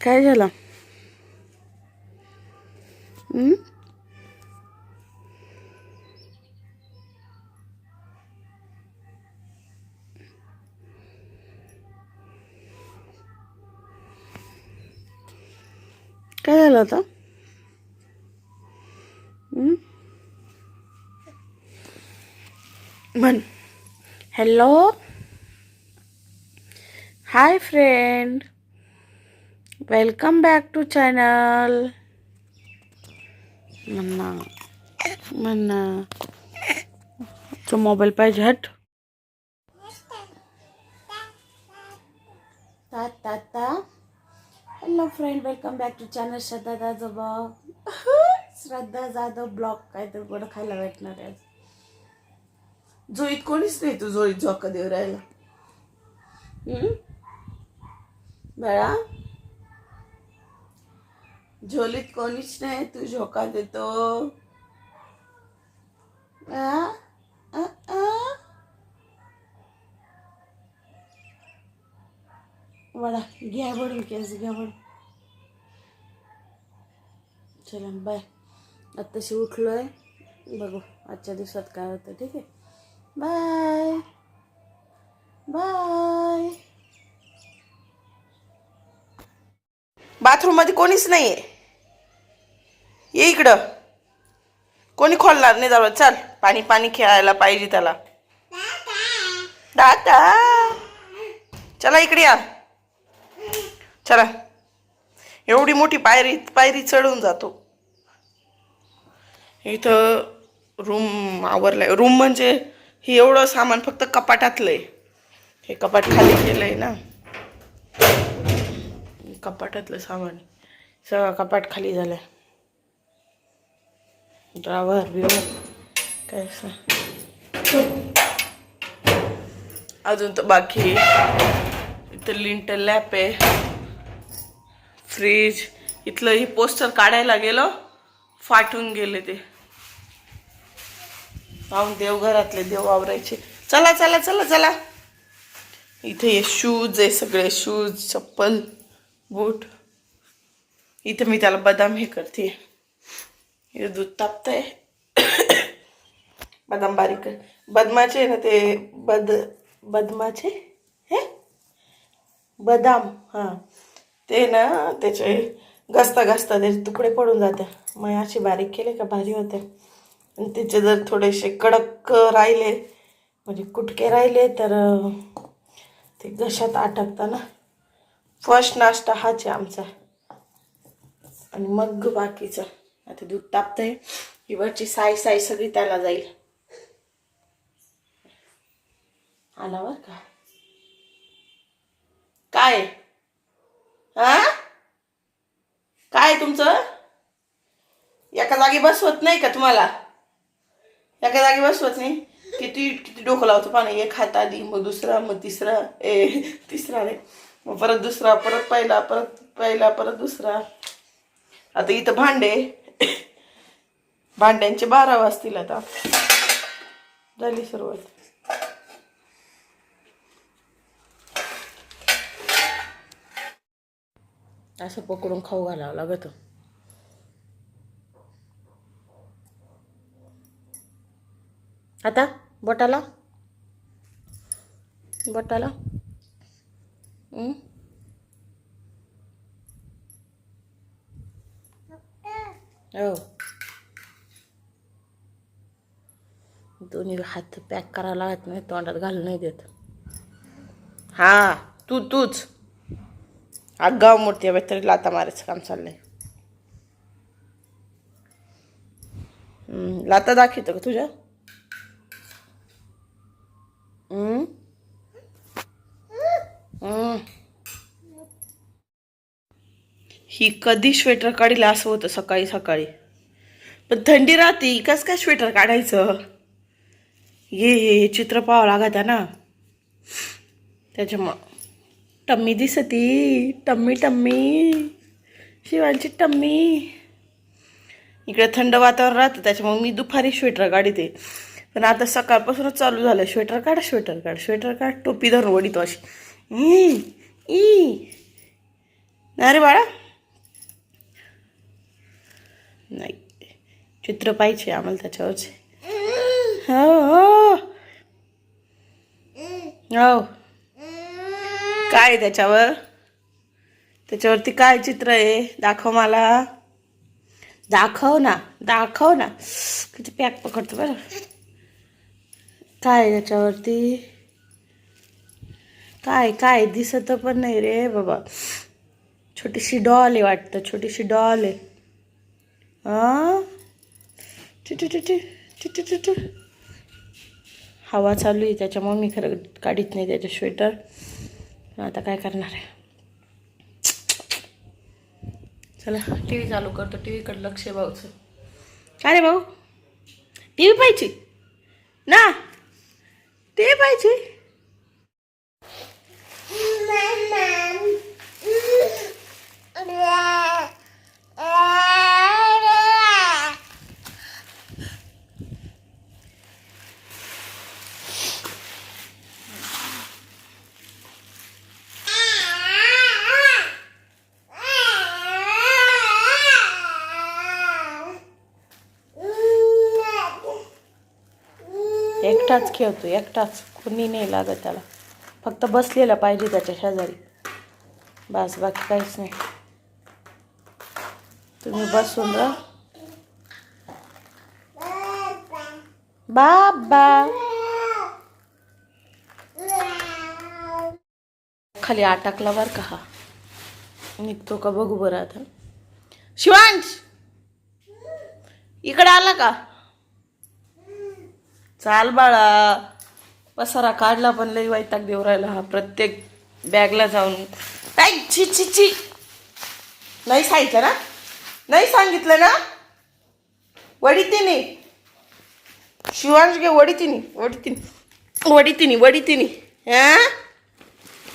काय झालं हं? काय झालं आता हं? म्हण hello hi friend welcome back to channel म्हणा म्हणा तो मोबाईल पाहिजे हट ता ता hello friend welcome back to channel Shraddha Jadhav. Vlog Shraddha Jadhav vlog काय तर गोड खायला भेटणार आहे जोईत कोणीच नाही तू जोईत झोका देऊ राहिला. बळा? झोलीत कोणीच नाही तू झोका देतो. आ? आ? आ? वडा घ्या बडून केस घ्या बडून चला बाय. आत्ताशी उठलोय. बघू आजच्या दिवसात काय होतं ठीक आहे? बाय. बाय. बाथरूममध्ये कोणीच नाहीये. ये इकडं. कोणी खोलणार नाही जाऊ चल पाणी पाणी खेळायला पाहिजे त्याला. दादा. चला इकडे या. चला. एवढी मोठी पायरी पायरी चढून जातो. इथं रूम आवरलाय. रूम म्हणजे हे एवढं सामान फक्त कपाटातलं आहे हे कपाट खाली केलंय ना. कपाटातलं सामान. सगळं कपाट खाली झालंय. ड्रावर बिवर काय अजून तर बाकी इथं लिंटल लॅप आहे फ्रीज इथलं ही पोस्टर काढायला गेलो फाटून गेले ते पाहून देवघरातले देव आवरायचे चला चला चला चला इथे हे शूज आहे सगळे शूज चप्पल बूट इथे मी त्याला बदाम हे करते हे दूध तापतंय. बदाम बारीक. बदमाचे आहे ना ते बद बदमाचे? हे? बदाम हां. ते ना त्याचे घसता घसता त्याचे तुकडे पडून जाते. मग असे बारीक केले का भारी होते. आणि त्याचे जर थोडेसे कडक राहिले म्हणजे कुटके राहिले तर ते घशात आटकताना ना फर्स्ट नाश्ता हाच आहे आमचा. आणि मग बाकीचं. आता दूध तापतंय. हिवरची साय साई साई सगळी त्याला जाईल. आला बर का? काय? हा काय तुमचं? एका जागी बसवत नाही का तुम्हाला? एका जागी बसवत नाही? किती किती डोकं लावतो पाणी? एक हात आधी मग दुसरा मग तिसरा ए तिसरा रे. मग परत दुसरा परत पहिला परत पहिला परत दुसरा. आता इथं भांडे. भांड्यांचे बारा वाजतील आता. झाली सुरुवात. असं पकडून खाऊ घालावं लागत. आता बोटाला? बोटाला? हं? दोन्ही हात पॅक करावं लागत नाही तोंडात घालू नाही देत. हा तू तूच. आगाव मूर्ती आहे तरी लाता मारायचं काम चाललंय. लाता दाखवतो का तुझ्या? हम्म? ही कधी स्वेटर काढील असं होतं सकाळी सकाळी. पण थंडी राहते कस काय स्वेटर काढायचं? ये हे चित्र पाहावं लागत ना ना. त्याच्यामुळं टम्मी दिसती टम्मी टम्मी. शिवांची टम्मी. इकडे थंड वातावरण राहतं त्याच्यामुळे मी दुपारी स्वेटर काढते. पण आता सकाळपासूनच चालू झालं. स्वेटर काढ स्वेटर काढ स्वेटर काढ टोपी धरून वडितो अशी ई ई. नाही रे बाळा. नाही. चित्र पाहिजे आम्हाला त्याच्यावरचे. हो, हो हो. काय त्याच्यावर? त्याच्यावरती काय चित्र आहे? दाखव मला. दाखव ना दाखव ना. किती पॅक पकडतो बरं. काय आहे त्याच्यावरती? काय काय? दिसत पण नाही रे बाबा. छोटीशी डॉल आहे वाटतं छोटीशी डॉल आहे. टि. हवा चालू आहे त्याच्यामुळे मी खरं काढीत नाही त्याचं स्वेटर. आता काय करणार आहे? चला. टी व्ही चालू करतो टी व्हीकडे लक्ष आहे भाऊचं. काय रे भाऊ टी व्ही पाहिजे ना टी व्ही पाहिजे एकटाच खेळतो एकटाच कोणी नाही लागत त्याला. फक्त बसलेला पाहिजे त्याच्या शेजारी. बस बाकी काहीच नाही. तुम्ही बसून राहा. बाबा. खाली अटकला बर का हा. निघतो का बघू बरं आता. शिवांश! इकडे आला का? चाल बाळा. पसारा काढला पण लई वैताग देऊ राहिला हा प्रत्येक बॅगला जाऊन. काय छी छी छी नाही सांगितलं ना? नाही सांगितलं ना? वडीतिनी. शिवांश घे वडीतिनी. वडीतिनी. वडीतिनी वडीतिनी. हा?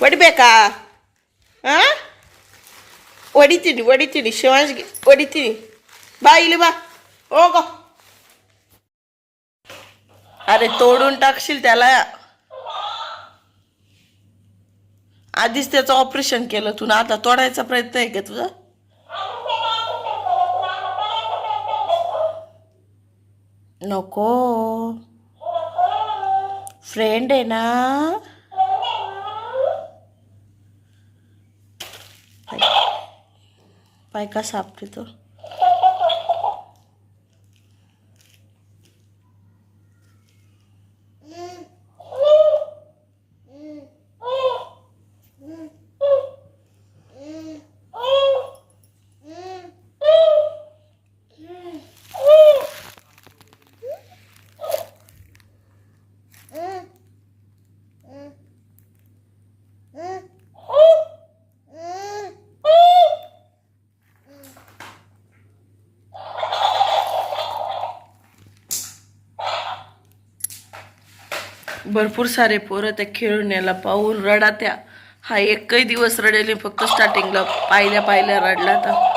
वडीಬೇಕಾ हा? वडीतिनी वडीतिनी शिवांश घे वडीतिनी. बा इले बा. ओ गो. अरे तोडून टाकशील त्याला. आधीच त्याचं ऑपरेशन केलं तू ना आता तोडायचा प्रयत्न आहे का तुझा? नको. फ्रेंड आहे ना. पाय- का सापडतो? भरपूर सारे पोरं त्या खेळण्याला पाहून रडात्या हा एकही दिवस रडेल फक्त स्टार्टिंगला पाहिल्या पाहिल्या रडला तर.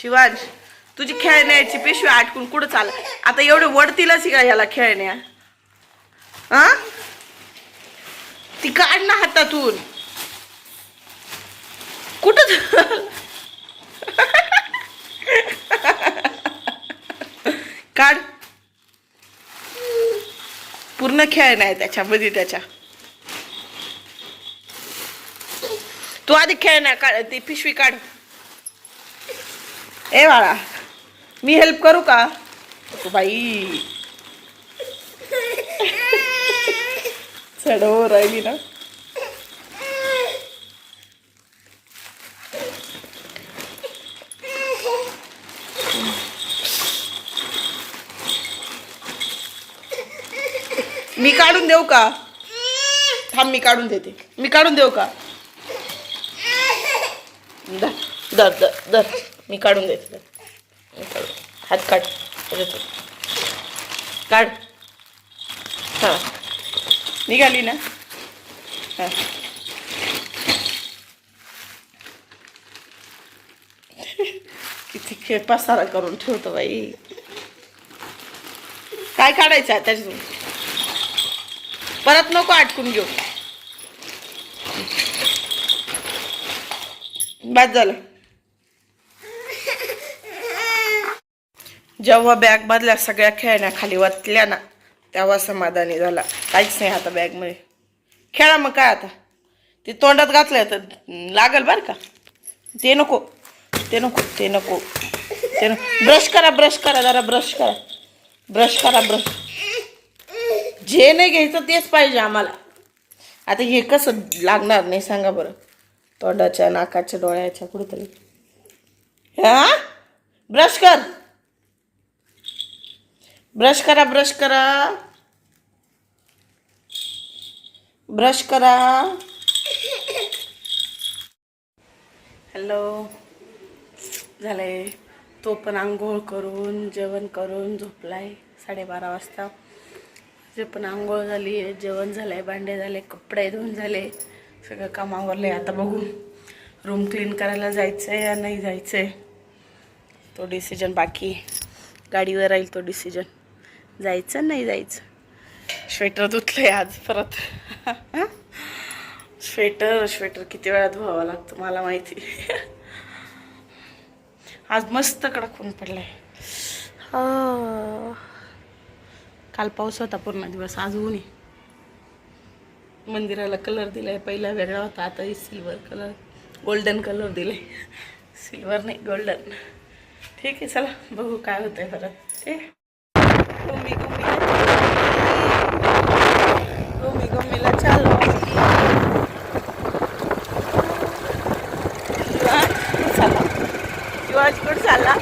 शिवांश तुझी खेळण्याची पिशवी आटकून कुठं चाल? आता एवढे वडतीलच का ह्याला खेळण्या? हा? ती काढ ना हातातून. कुठं काढ. पूर्ण खेळ नाही त्याच्यामध्ये त्याच्या. तू आधी खेळ नाही काढ ती पिशवी काढ. ए बाळा मी हेल्प करू का? बाई. चढव हो राहिली ना. मी काढून देऊ का? थांब मी काढून देते. मी काढून देऊ का? दर दर दर दर मी काढून घेतलं हात काढ. काढ. हां. निघाली ना? हां. किती खेळ पसारा करून ठेवतो बाई. काय काढायचं आहे त्याच्यातून? परत नको आटकून घेऊ. बाद झालं. जेव्हा बॅग बदल्या सगळ्या खेळण्या खाली वाचल्या ना तेव्हा समाधानी झाला. काहीच नाही आता बॅगमध्ये खेळा मग काय आता? ते तोंडात घातलं तर लागल बरं का? ते नको ते नको ते नको ते नको. ब्रश करा ब्रश करा जरा ब्रश करा. ब्रश करा ब्रश जे नाही घ्यायचं तेच पाहिजे आम्हाला. आता हे कसं लागणार नाही सांगा बरं. तोंडाच्या नाकाच्या डोळ्याच्या कुठेतरी. हां? ब्रश कर. ब्रश करा ब्रश करा. ब्रश करा. हॅलो. झालंय. तो पण आंघोळ करून जेवण करून झोपलाय साडेबारा वाजता. जे पण आंघोळ झाली आहे जेवण झालंय भांडे झाले कपडे धुवून झाले सगळं काम आवरलंय आता बघू. रूम क्लीन करायला जायचं आहे या नाही जायचं आहे तो डिसिजन बाकी. गाडीवर राहील तो डिसिजन. जायचं नाही जायचं? स्वेटर धुतलंय आज परत. स्वेटर स्वेटर किती वेळा धुवावं लागतं मला माहिती. आज मस्त कडक ऊन पडलाय. हा. काल पाऊस होता पूर्ण दिवस आज ऊन आहे. मंदिराला कलर दिलाय पहिला वेगळा होता आता सिल्वर कलर गोल्डन कलर दिलाय. सिल्वर नाही गोल्डन ठीक आहे चला बघू काय होतंय परत. ते गुम्मी गुम्मीला गुम्मी गुम्मीला चाललो शिवाज कुठं चालला शिवाज कुठं चालला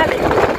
अरे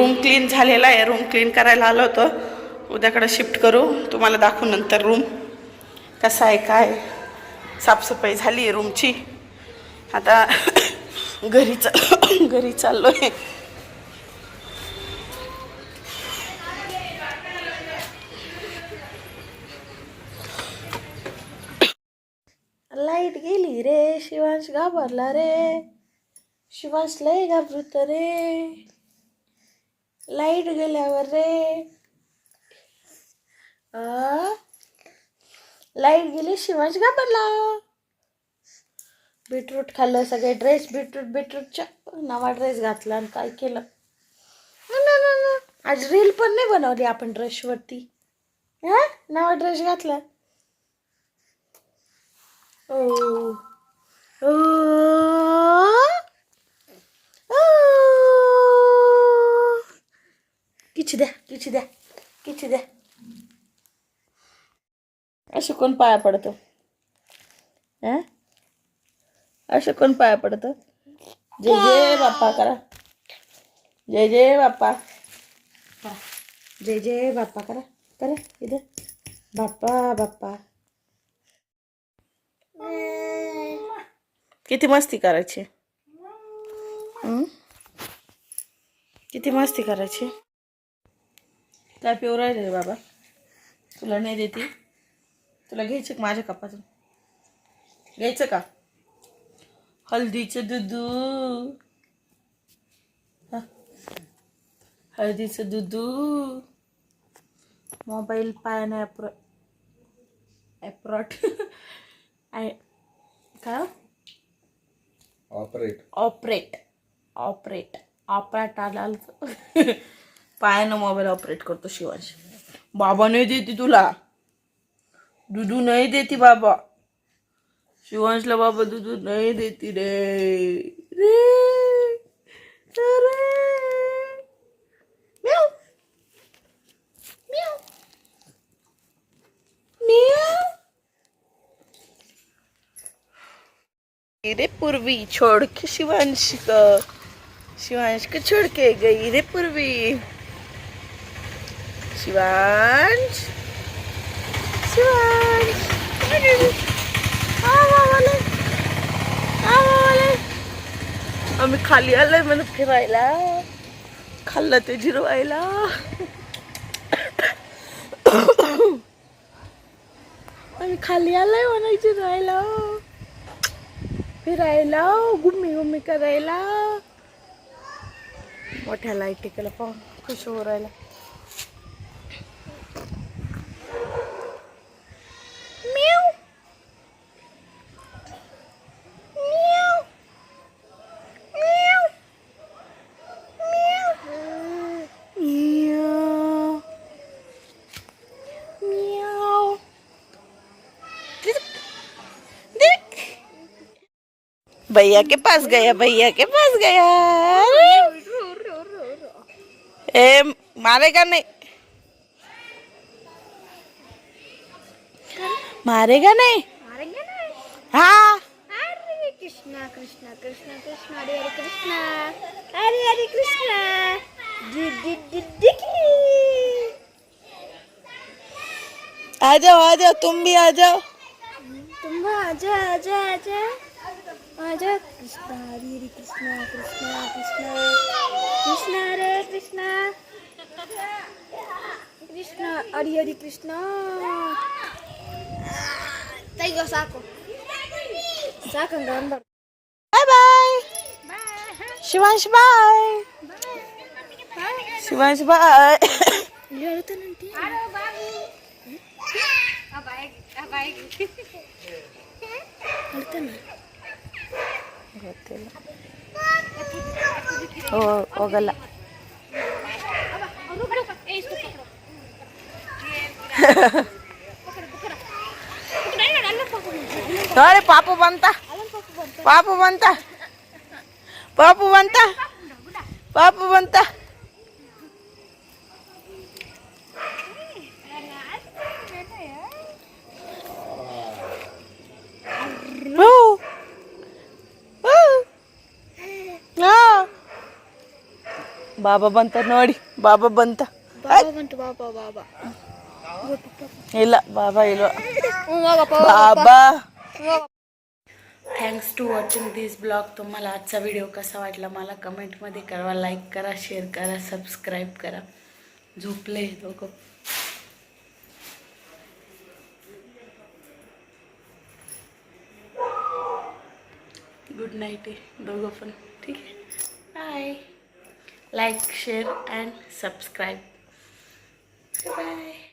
रूम क्लीन झालेला आहे. रूम क्लीन करायला आलो होतो. उद्याकडे शिफ्ट करू. तुम्हाला दाखवू नंतर रूम. कसा आहे काय? साफसफाई झाली आहे रूमची. आता घरी चा घरी चाललो आहे लाइट गेली रे. शिवांश घाबरला रे. शिवांश लय घाबरत रे. लाइट गेल्यावर रे. लाइट गेली शिवाज घाबरला. बीटरूट खाल्लं सगळे ड्रेस बीटरूट बीटरूटच्या नवा ड्रेस घातला आणि काय केलं? आज रील पण नाही बनवली आपण ड्रेसवरती हा नवा ड्रेस घातला. ओ. ओ. ओ. किची द्या किची द्या किची द्या असं कोण पाया पडतं हा असं कोण पाया पडतं जय जय बाप्पा करा जय जय बाप्पा जय जय बाप्पा करा करा इधर बाप्पा बाप्पा किती मस्ती करायची? किती मस्ती करायची काय पिऊ राहिले रे बाबा. तुला नाही देते. तुला घ्यायचं का माझ्या कपातून? घ्यायचं का? हळदीचं दुधू. हा. हळदीचं दुधू. मोबाईल पायाने ॲप्रो ॲप्रॉट. आय काय ऑपरेट. ऑपरेट. ऑपरेट. ऑपरेट आला पायानं मोबाईल ऑपरेट करतो शिवांश. बाबा नाही देते तुला. दुधू नाही देते बाबा. शिवांशला बाबा दुधू नाही देती रे. रे. रे पूर्वी छोड़ के शिवांश का शिवांश को छोड़ के गई रे पूर्वी. शिवांश. शिवांश. आम्ही खाली आलोय म्हणून फिरायला. खाल्लं ते जिरवायला. आम्ही खाली आलोय म्हणून जिरवायला. फिरायला गुम्मी गुम्मी करायला. मोठ्या लाइट लाईटिकला पाहून खुश हो राहिला. भैया के पास गया भैया के पास गया। ए मारेगा नहीं। मारेगा नहीं? हाँ। कृष्णा कृष्णा कृष्णा कृष्णा हरे हरे कृष्णा हरे हरे कृष्णा। डि डिकी आ जाओ आ जाओ तुम भी आ जाओ। तुम आजा आजा आजा माझ्या Krishna, diri Krishna, Krishna, Krishna, Krishna, Krishna, Krishna, Krishna, diri Hari Krishna. Taigo saku. Saco ang Bye Bye bye. Bye. Shivan bye. Bye. Shivan bye. Krishna, to nanti. Aro Krishna, Abay, Krishna, Lalo Krishna, na. ಗೊತ್ತಿಲ್ಲ ಓ ಹೋಗಲ್ಲ ಅರೆ ಪಾಪು ಬಂತ ಪಾಪು ಬಂತ ಪಾಪು ಬಂತ ಪಾಪು ಬಂತ ಓ. ಆ. ಬಾಬಾ ಬಂತ ನೋಡಿ ಬಾಬಾ ಬಂತ ಬಾಬಾ ಬಂತು ಬಾಬಾ ಬಾಬಾ ಇಲ್ಲ ಬಾಬಾ ಇಲ್ವಾ ಹೋಗಪ್ಪ बाबा thanks to watching this blog तुम्हाला आजचा व्हिडिओ कसा वाटला मला कमेंटमध्ये करा लाईक करा शेअर करा सबस्क्राईब करा झोपले दोघं गुड नाईट आहे दोघं पण bye like share and subscribe -bye.